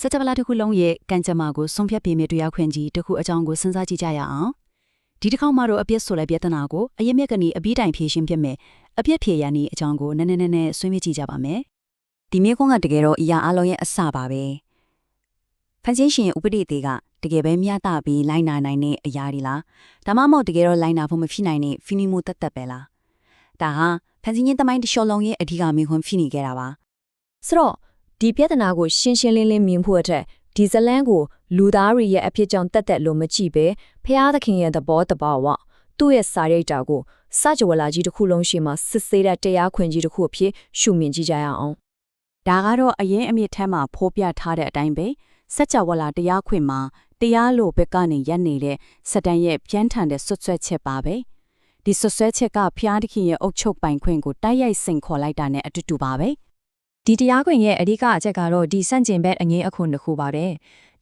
စက်တပလာတစ်ခုလုံးရဲ့ကံကြမ္မာကိုဆုံးဖြတ်ပေးမယ့်တရားခွင့်ကြီးတစ်ခုအကြောင်းကိုစဉ်းစားကြည့်ကြရအောင်ဒီတစ်ခေါက်မှာတော့အပြစ်ဆိုတဲ့ပြဿနာကိုအရင်မြက်ကနေအပြီးတိုင်ဖြေရှင်းဖြစ်မယ်အပြစ်ဖြေရနည်းအကြောင်းကိုနည်းနည်းနည်းနည်းဆွေးနွေးကြည့်ကြပါမယ်ဒီမြေခွန်းကတကယ်တော့အရာအလုံးရဲ့အစပါပဲဖန်ဆင်းရှင်ဥပဒေတွေကတကယ်ပဲမျှတပြီးလိုက်နာနိုင်တဲ့အရာတွေလားဒါမှမဟုတ်တကယ်တော့လိုက်နာဖို့မဖြစ်နိုင်တဲ့ဖီနီမိုတက်တက်ပဲလားဒါဟာဖန်ဆင်းရင်တမိုင်းတစ်လျှော်လုံးရဲ့အဓိကမိခွန်းဖြစ်နေကြတာပါဆိုတော့ ဒီပြဿနာကိုရှင်းရှင်းလင်းလင်းမြင်ဖို့အတွက်ဒီဇလန်းကိုလူသားတွေရဲ့အဖြစ်ကြောင့်တက်တက်လို့မကြည့်ပဲဖျားသခင်ရဲ့သဘောတဘာဝသူ့ရဲ့စာရိတ်တာကိုစကြဝဠာကြီးတစ်ခုလုံးရှိမှစစ်ဆေးတဲ့တရားခွင်ကြီးတစ်ခုအဖြစ်ရှုမြင်ကြည့်ကြရအောင်ဒါကတော့အရင်အမြင့်ထက်မှဖိုးပြထားတဲ့အတိုင်းပဲစัจ java လာတရားခွင်မှာတရားလို့ဘက်ကနေရက်နေတဲ့စတန်ရဲ့ပြန်ထန်တဲ့ဆွတ်ဆွဲချက်ပါပဲဒီဆွတ်ဆွဲချက်ကဖျားတခင်ရဲ့အုတ်ချုပ်ပိုင်ခွင့်ကိုတိုက်ရိုက်စိန်ခေါ်လိုက်တာနဲ့အတူတူပါပဲ ဒီတရားခွင်ရဲ့အဓိကအချက်ကတော့ဒီစန့်ကျင်ဘက်အငင်းအခုတစ်ခုပါတယ်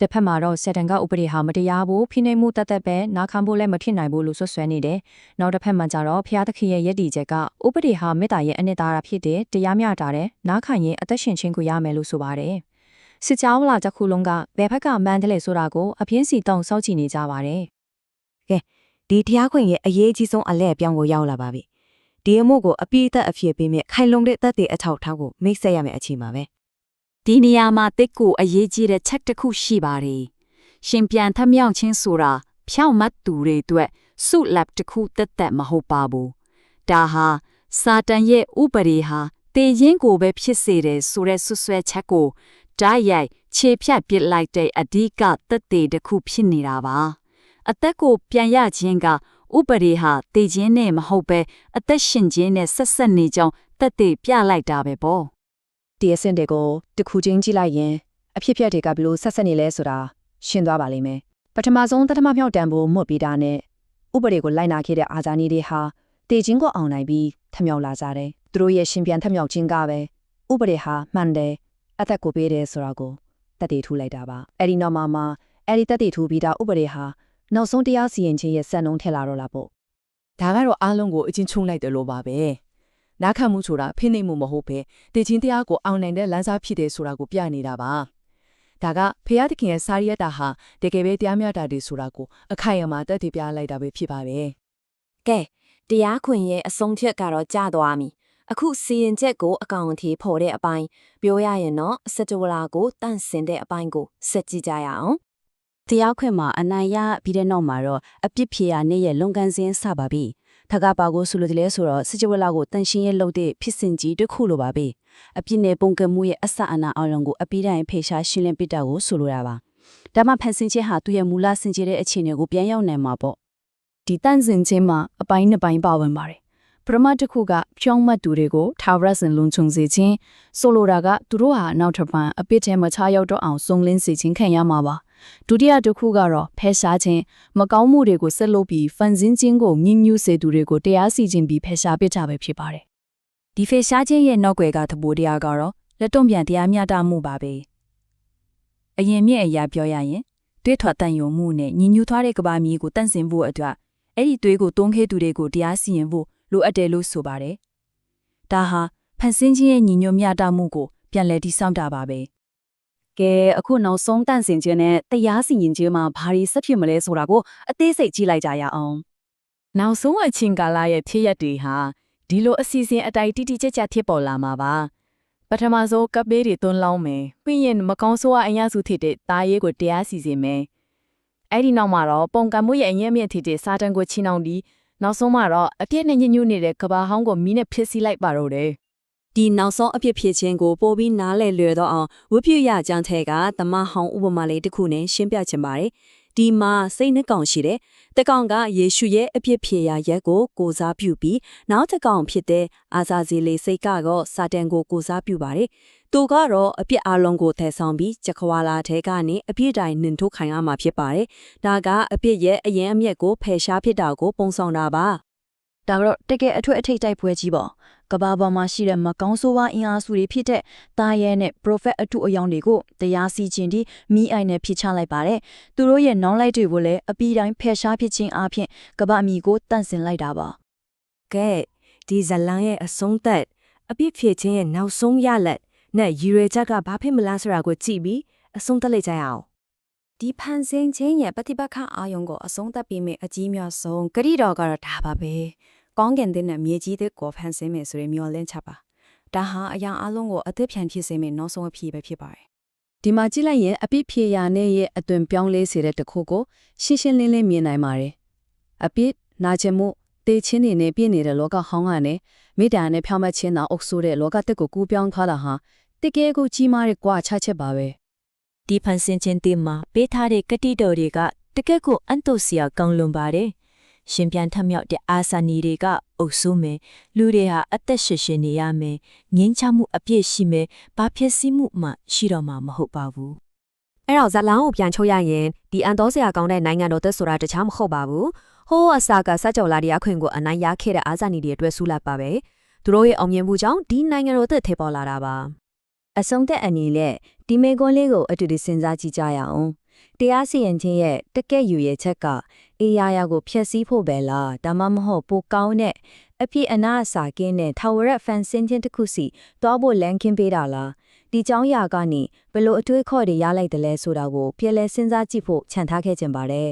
တစ်ဖက်မှာတော့စက်တန်ကဥပဒေဟာမတရားဘူးဖိနှိပ်မှုတသက်ပဲနာခံဖို့လည်းမဖြစ်နိုင်ဘူးလို့ဆွဆွဲနေတယ်နောက်တစ်ဖက်မှာကျတော့ဖျားသခင်ရဲ့ယက်တီချက်ကဥပဒေဟာမေတ္တာရဲ့အနှစ်သာရဖြစ်တဲ့တရားမျှတာတဲ့နာခံရင်အသက်ရှင်ခြင်းကိုရမယ်လို့ဆိုပါတယ်စစ်ကြောင်းလာတစ်ခုလုံးကဘယ်ဘက်ကမှန်တယ်လဲဆိုတာကိုအပြင်းစီတောင်းစောင့်ကြည့်နေကြပါတယ်ဒီတရားခွင့်ရဲ့အရေးကြီးဆုံးအလဲအပြောင်းကိုရောက်လာပါပြီ ဒီအမှုကိုအပြည့်အသက်အဖြစ်ပေးမြခိုင်လုံတဲ့သက်သေအထောက်အထားကိုမိတ်ဆက်ရမယ့်အချိန်ပါပဲဒီနေရာမှာတစ်ကိုအရေးကြီးတဲ့ချက်တစ်ခုရှိပါတယ်ရှင်ပြန်ထမြောက်ချင်းဆိုတာဖြောင့်မတ်သူတွေအတွက်စုလက်တစ်ခုတက်တက်မဟုတ်ပါဘူးဒါဟာစာတန်ရဲ့ဥပဒေဟာတေရင်ကိုပဲဖြစ်စေတယ်ဆိုတဲ့ဆွဆွဲချက်ကိုဓာတ်ရိုက်ခြေဖြတ်ပစ်လိုက်တဲ့အဓိကသက်သေတစ်ခုဖြစ်နေတာပါအသက်ကိုပြန်ရခြင်းက ဥပဒေဟာတေခြင်းနဲ့မဟုတ်ပဲအသက်ရှင်ခြင်းနဲ့ဆက်ဆက်နေကြောင်းသက်သေပြလိုက်တာပဲပေါ့ဒီအဆင့်တွေကိုတစ်ခုချင်းကြည့်လိုက်ရင်အဖြစ်အပျက်တွေကဘယ်လိုဆက်ဆက်နေလဲဆိုတာရှင်းသွားပါလိမ့်မယ်ပထမဆုံးတထမမြောက်တန်ဖို့မှုတ်ပြီးတာနဲ့ဥပဒေကိုလိုက်နာခဲ့တဲ့အာဇာနည်တွေဟာတေချင်းကိုအောင်နိုင်ပြီးထမြောက်လာကြတယ်သူတို့ရဲ့ရှင်ပြန်ထမြောက်ခြင်းကပဲဥပဒေဟာမှန်တယ်အသက်ကိုပေးတယ်ဆိုတာကိုတက်တည်ထူလိုက်တာပါအဲ့ဒီနောက်မှာမှအဲ့ဒီတက်တည်ထူပြီးတာဥပဒေဟာ နောက်ဆုံးတရားစီရင်ခြင်းရဲ့စံနှုန်းထက်လာတော့လာပေါ့ဒါကတော့အားလုံးကိုအချင်းချုံလိုက်တယ်လို့ပါပဲနားခံမှုဆိုတာဖိနှိပ်မှုမဟုတ်ပဲတည်ချင်းတရားကိုအောင်နိုင်တဲ့လမ်းစာဖြစ်တယ်ဆိုတာကိုပြနေတာပါဒါကဖျားသခင်ရဲ့စာရိယတာဟာတကယ်ပဲတရားမျှတာတယ်ဆိုတာကိုအခိုင်အမာတက်တည်ပြလိုက်တာပဲဖြစ်ပါပဲကဲတရားခွင့်ရဲ့အဆုံးဖြတ်ကတော့ကြာသွားပြီအခုစီရင်ချက်ကိုအကောင်အထည်ဖော်တဲ့အပိုင်းပြောရရင်တော့စက်တဝလာကိုတန့်စင်တဲ့အပိုင်းကိုဆက်ကြည့်ကြရအောင် တရားခွင့်မှာအနိုင်ရပြီးတဲ့နောက်မှာတော့အပြစ်ဖြေရနေ့ရဲ့လုံကန်စင်းစပါပြီ။ထကပါကိုဆိုလိုတယ်လဲဆိုတော့စစ်ကြဝဠာကိုတန်ရှင်းရဲ့လုပ်တဲ့ဖြစ်စဉ်ကြီးတစ်ခုလိုပါပဲ။အပြစ်နဲ့ပုံကမှုရဲ့အဆအနာအောင်လုံးကိုအပိတိုင်းဖေရှားရှင်းလင်းပစ်တာကိုဆိုလိုတာပါ။ဒါမှဖန်ဆင်းခြင်းဟာသူ့ရဲ့မူလစင်ကြယ်တဲ့အခြေအနေကိုပြန်ရောက်နိုင်မှာပေါ့။ဒီတန့်စင်ခြင်းမှာအပိုင်းနှစ်ပိုင်းပါဝင်ပါတယ်။ပရမတ်တစ်ခုကဖြောင်းမတ်သူတွေကိုထာဝရစင်လုံခြုံစေခြင်းဆိုလိုတာကသူတို့ဟာနောက်တစ်ပန်အပစ်ထဲမှာချရောက်တော့အောင်စုံလင်းစေခြင်းခံရမှာပါ ဒုတိယတစ်ခုကတော့ဖဲရှားခြင်းမကောင်းမှုတွေကိုဆက်လုပ်ပြီးဖန်ဆင်းခြင်းကိုညှဉ်းညူးစေသူတွေကိုတရားစီရင်ပြီးဖဲရှားပစ်တာပဲဖြစ်ပါတယ်ဒီဖဲရှားခြင်းရဲ့နောက်ွယ်ကသဘောတရားကတော့လက်တုံ့ပြန်တရားမျှတမှုပါပဲအရင်မြင့်အရာပြောရရင်တွေးထွာတန်ယုံမှုနဲ့ညှဉ်းညူးသွားတဲ့ကဘာမီကိုတန့်စင်ဖို့အတွက်အဲ့ဒီသွေးကိုတွန်းခဲသူတွေကိုတရားစီရင်ဖို့လိုအပ်တယ်လို့ဆိုပါတယ်ဒါဟာဖန်ဆင်းခြင်းရဲ့ညီညွတ်မျှတမှုကိုပြန်လည်တည်ဆောက်တာပါပဲ ကဲအခုနောက်ဆုံးတန့်စင်ခြင်းနဲ့တရားစီရင်ခြင်းမှာဘာတွေဆက်ဖြစ်မလဲဆိုတာကိုအသေးစိတ်ကြည့်လိုက်ကြရအောင်နောက်ဆုံးအချင်းကာလရဲ့ဖြစ်ရက်တွေဟာဒီလိုအစီအစဉ်အတိုင်းတိတိကျကျဖြစ်ပေါ်လာမှာပါပထမဆုံးကပ်ပေးတွေသွန်းလောင်းမယ်ပြီးရင်မကောင်းဆိုးအအင်ရစုထစ်တဲ့တာရေးကိုတရားစီစဉ်မယ်အဲ့ဒီနောက်မှာတော့ပုံကံမှုရဲ့အရင်မြင့်ထစ်တဲ့စာတန်ကိုချင်းအောင်ဒီနောက်ဆုံးမှာတော့အပြည့်နဲ့ညှဉ်းညူးနေတဲ့ကဘာဟောင်းကိုမီးနဲ့ဖြစ်စီလိုက်ပါတော့တယ် ဒီနောက်ဆုံးအဖြစ်ဖြစ်ခြင်းကိုပိုပြီးနားလည်လွယ်တော့အောင်ဝိပြရကြမ်းထဲကသမဟောင်းဥပမာလေးတစ်ခုနဲ့ရှင်းပြချင်ပါတယ်။ဒီမှာစိတ်နှကောင်ရှိတယ်။တကောင်ကယေရှုရဲ့အဖြစ်ဖြစ်ရာရက်ကိုကိုစားပြုပြီးနောက်တစ်ကောင်ဖြစ်တဲ့အာဇာဇီလေးစိတ်ကတော့စာတန်ကိုကိုစားပြုပါတယ်။သူကတော့အပြစ်အလုံးကိုထည့်ဆောင်ပြီးကြခွာလာထဲကနေအပြစ်တိုင်နှင်ထုတ်ခိုင်းရမှာဖြစ်ပါတယ်။ဒါကအပြစ်ရဲ့အရင်အမျက်ကိုဖယ်ရှားဖြစ်တာကိုပုံဆောင်တာပါ။ဒါကတော့တကယ်အထွတ်အထိပ်တိုက်ပွဲကြီးပေါ့ ကဘာပေါ်မှာရှိတဲ့မကောင်းဆိုးဝါးအင်အားစုတွေဖြစ်တဲ့တာရဲနဲ့ prophet အထုအယောင်တွေကိုတရားစီခြင်းဒီမိအိုင်နဲ့ဖြစ်ချလိုက်ပါတယ်သူတို့ရဲ့နောင်လိုက်တွေကိုလည်းအပီတိုင်းဖယ်ရှားဖြစ်ခြင်းအပြင်ကဘာအမီကိုတန့်စင်လိုက်တာပါကဲဒီဇလန်ရဲ့အဆုံးသက်အပြစ်ဖြစ်ခြင်းရဲ့နောက်ဆုံးရလက်နဲ့ရည်ရွယ်ချက်ကဘာဖြစ်မလားဆိုတာကိုကြည့်ပြီးအဆုံးသတ်လိုက်ကြရအောင်ဒီဖန်ဆင်းခြင်းရဲ့ပฏิပတ်ခအာယုံကိုအဆုံးသတ်ပြီးမြအကြီးမြတ်ဆုံးဂရိတော်ကတော့ဒါပါပဲ ကောင်းကင်တဲ့နဲ့မြေကြီးတဲ့ကိုဖန်ဆင်းမယ်ဆိုရင်မျောလင့်ချပါဒါဟာအရာအလုံးကိုအသက်ဖြန်ဖြစ်စေမယ့်နောက်ဆုံးအဖြစ်ပဲဖြစ်ပါတယ်ဒီမှာကြည့်လိုက်ရင်အပြစ်ဖြေရာနဲ့ရဲ့အသွင်ပြောင်းလဲစေတဲ့တစ်ခုကိုရှင်းရှင်းလင်းလင်းမြင်နိုင်ပါတယ်။အပြစ်နာကျင်မှုတေချင်းနေနဲ့ပြည့်နေတဲ့လောကဟောင်းကနေမိတ္တာနဲ့ဖြောင်းမချင်းတာအုပ်ဆိုးတဲ့လောကတက်ကိုကူးပြောင်းထားတာဟာတကယ်ကိုကြီးမားတဲ့ကွာခြားချက်ပါပဲဒီဖန်ဆင်းခြင်းတင်မှာပေးထားတဲ့ကတိတော်တွေကတကယ့်ကိုအန်တုစရာကောင်းလွန်ပါတယ်။ ရှင်ပြန်ထမြောက်တဲ့အာစာနီတွေကအုပ်ဆိုးမယ်လူတွေဟာအသက်ရှင်ရှင်နေရမယ်ငင်းချမှုအပြည့်ရှိမယ်ဘာဖြစ်စီမှုမှရှိတော့မှာမဟုတ်ပါဘူးအဲ့တော့ဇလန်ကိုပြန်ချုပ်ရရင်ဒီအန်တော်ဆရာကောင်းတဲ့နိုင်ငံတော်သက်ဆိုတာတခြားမဟုတ်ပါဘူးဟိုးအစာကစကြောလာတဲ့အခွင့်ကိုအနိုင်ရခဲ့တဲ့အာဇာနည်တွေအတွက်ဆူလာပါပဲသူတို့ရဲ့အောင်မြင်မှုကြောင့်ဒီနိုင်ငံတော်သက်ထေပေါ်လာတာပါအဆုံးသက်အနေနဲ့ဒီမေကွန်းလေးကိုအတူတူစဉ်းစားကြည့်ကြရအောင် တရားစီရင်ခြင်းရဲ့တကက်ယူရဲ့ချက်ကအေးရရကိုဖျက်ဆီးဖို့ပဲလားဒါမှမဟုတ်ပိုကောင်းတဲ့အပြည့်အနာအစာကင်းတဲ့ထာဝရဖန်ဆင်းခြင်းတစ်ခုစီတွားဖို့လမ်းခင်းပေးတာလားဒီเจ้าရာကနေဘလို့အတွေးခေါ်တွေရလိုက်တယ်လဲဆိုတာကိုပြည်လဲစဉ်းစားကြည့်ဖို့ခြံထားခဲ့ခြင်းပါတယ်